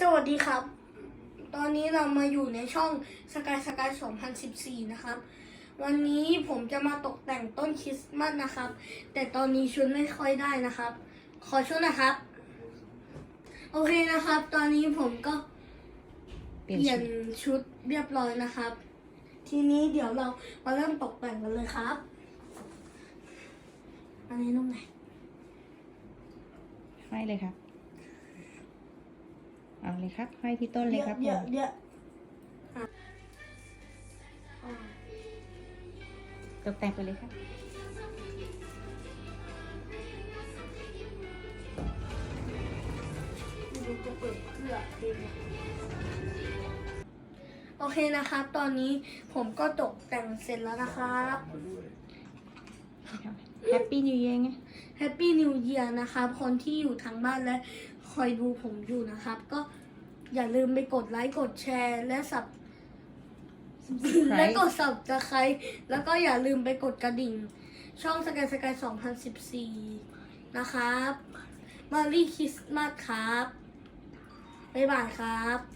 สวัสดีครับ ตอนนี้เรามาอยู่ในช่องสกายสกาย2014 นะครับ วันนี้ผมจะมาตกแต่งต้นคริสต์มาสนะครับ แต่ตอนนี้ชุดไม่ค่อยได้นะครับ ขอชุดนะครับ โอเคนะครับ ตอนนี้ผมก็เปลี่ยนชุดเรียบร้อยนะครับ ทีนี้เดี๋ยวเรามาเริ่มตกแต่งกันเลยครับ อันนี้ตรงไหนให้เลยครับ เอาเลยครับให้ที่ต้นเลยครับเดี๋ยวผมเดี๋ยวอะอ่าตกแต่งไปเลยครับดูจะเปิดเพื่อเองโอเคนะครับ ตอนนี้ผมก็ตกแต่งเสร็จแล้วนะครับแฮปปี้นิวเยียร์ไงแฮปปี้นิวเ a ียร์นะครับคนที่อยู่ทางบ้านและ คอยดูผมอยู่นะครับ ก็อย่าลืมไปกดไลค์กดแชร์ และสับและกดสับจะใครแล้วก็อย่าลืมไปกดกระดิ่ง ช่องสกายสกาย2014 นะครับมารีคริสต์มาสครับ บ๊ายบายครับ